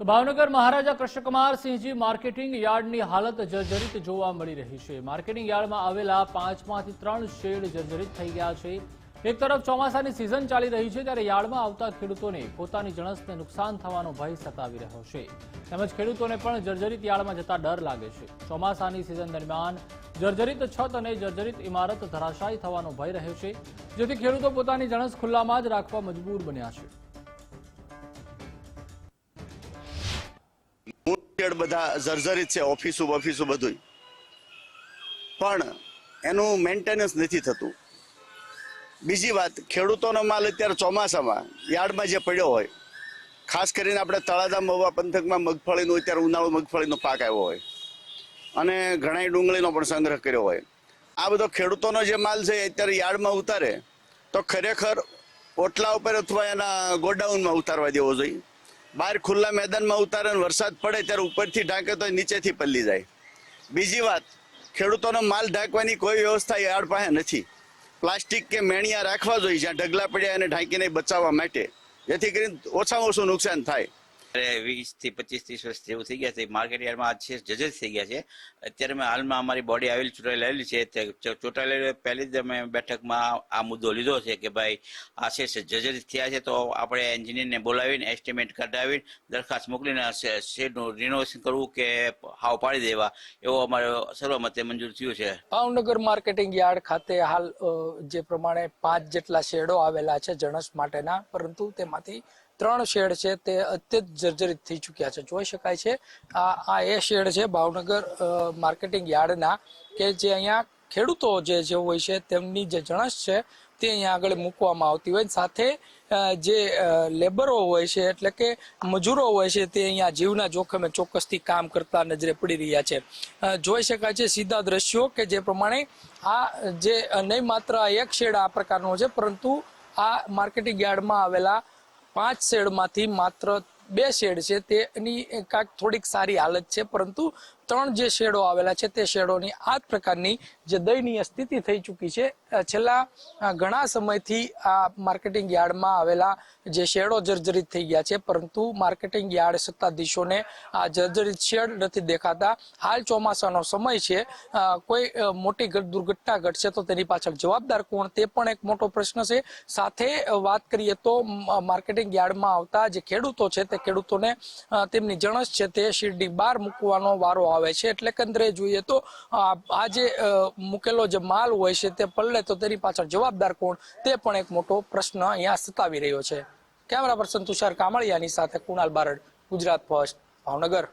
તો ભાવનગર મહારાજા કૃષ્ણકુમારસિંહજી માર્કેટિંગ યાર્ડની હાલત જર્જરિત જોવા મળી રહી છે. માર્કેટિંગ યાર્ડમાં આવેલા પાંચમાંથી ત્રણ શેડ જર્જરિત થઈ ગયા છે. એક તરફ ચોમાસાની સિઝન ચાલી રહી છે ત્યારે યાર્ડમાં આવતા ખેડૂતોને પોતાની જણસને નુકસાન થવાનો ભય સતાવી રહ્યો છે. તેમજ ખેડૂતોને પણ જર્જરિત યાર્ડમાં જતા ડર લાગે છે. ચોમાસાની સિઝન દરમિયાન જર્જરિત છત અને જર્જરિત ઇમારત ધરાશાયી થવાનો ભય રહ્યો છે, જેથી ખેડૂતો પોતાની જણસ ખુલ્લામાં જ રાખવા મજબૂર બન્યા છે. મૂળ બધા જર્જરિત છે, ઓફિસો ઓફિસો બધું પણ એનું મેન્ટેનન્સ નથી થતું. બીજી વાત, ખેડૂતોનો માલ અત્યારે ચોમાસામાં, યાર્ડમાં જે પડ્યો હોય, ખાસ કરીને આપણે તળાજા મહુવા પંથકમાં મગફળીનો અત્યારે ઉનાળો મગફળીનો પાક આવ્યો હોય, અને ઘણાય ડુંગળીનો પણ સંગ્રહ કર્યો હોય. આ બધો ખેડૂતોનો જે માલ છે અત્યારે યાર્ડમાં ઉતારે, તો ખરેખર ઓટલા ઉપર અથવા એના ગોડાઉનમાં ઉતારવા દેવો જોઈએ. બહાર ખુલ્લા મેદાનમાં ઉતારે વરસાદ પડે ત્યારે ઉપરથી ઢાંકે તો નીચેથી પલ્લી જાય. બીજી વાત, ખેડૂતોનો માલ ઢાંકવાની કોઈ વ્યવસ્થા યાર્ડ પાસે નથી. પ્લાસ્ટિક કે મેણિયા રાખવા જોઈએ જ્યાં ઢગલા પડ્યા એને ઢાંકીને બચાવવા માટે. જેથી કરીને ઓછામાં ઓછું નુકસાન થાય. વીસથી પચીસ ત્રીસ વર્ષ જેવું થઈ ગયા છે. માર્કેટ યાર્ડમાં આજ છે જજેસ થઈ ગયા છે. અત્યારે મેં હાલમાં અમારી બોડી આવેલી ચૂંટાઈ આવેલી છે. ચૂંટાઈ પહેલી જ અમે બેઠકમાં આ મુદ્દો લીધો છે કે ભાઈ આ છે જજેસ થયા છે. તો આપણે એન્જિનિયરને બોલાવીને એસ્ટિમેટ કઢાવીને, દરખાસ્ત મોકલીને શેડનું રિનોવેશન કરવું કે હાવ પાડી દેવા, એવો અમારો સર્વમતે મંજૂર થયું છે. ભાવનગર માર્કેટિંગ યાર્ડ ખાતે હાલ જે પ્રમાણે પાંચ જેટલા શેડો આવેલા છે જણસ માટેના, પરંતુ તેમાંથી ત્રણ શેડ છે તે અત્યંત જર્જરિત થઈ ચૂક્યા છે. જોઈ શકાય છે, આ આ એ શેડ છે ભાવનગર માર્કેટિંગ યાર્ડના કે જે અહીંયા ખેડૂતો જે જે હોય છે તેમની જે જણસ છે તે અહીંયા આગળ મૂકવામાં આવતી હોય સાથે જે લેબરો હોય છે એટલે કે મજૂરો હોય છે તે અહીંયા જીવના જોખમે ચોક્કસથી કામ કરતા નજરે પડી રહ્યા છે. જોઈ શકાય છે સીધા દ્રશ્યો કે જે પ્રમાણે આ જે નહીં માત્ર એક શેડ આ પ્રકારનો છે પરંતુ આ માર્કેટિંગ યાર્ડમાં આવેલા પાંચ શેડમાંથી માત્ર બે શેડ છે. તેની કાંઈક થોડીક સારી હાલત છે પરંતુ ત્રણ જે શેડો આવેલા છે તે શેડોની આ જ પ્રકારની જે દયનીય સ્થિતિ થઈ ચૂકી છે. છેલ્લા ઘણા સમયથી આ માર્કેટિંગ યાર્ડમાં આવેલા જે શેડો જર્જરિત થઈ ગયા છે, પરંતુ માર્કેટિંગ યાર્ડ સત્તાધીશોને આ જર્જરિત શેડ નથી દેખાતા. હાલ ચોમાસાનો સમય છે. કોઈ મોટી ઘટ- દુર્ઘટના ઘટશે તો તેની પાછળ જવાબદાર કોણ તે પણ એક મોટો પ્રશ્ન છે. સાથે વાત કરીએ તો માર્કેટિંગ યાર્ડમાં આવતા જે ખેડૂતો છે તે ખેડૂતોને તેમની જણસ છે તે શીરડી બહાર મૂકવાનો વારો આવે છે એટલે કંદરે જોઈએ તો, આ જે મૂકેલો જે માલ હોય છે તે પલળે તો તેની પાછળ જવાબદાર કોણ? તે પણ એક મોટો પ્રશ્ન અહીંયા સતાવી રહ્યો છે. કેમેરા પર્સન તુષાર કામળિયાની સાથે કુણાલ બારડ, ગુજરાત ફર્સ્ટ, ભાવનગર.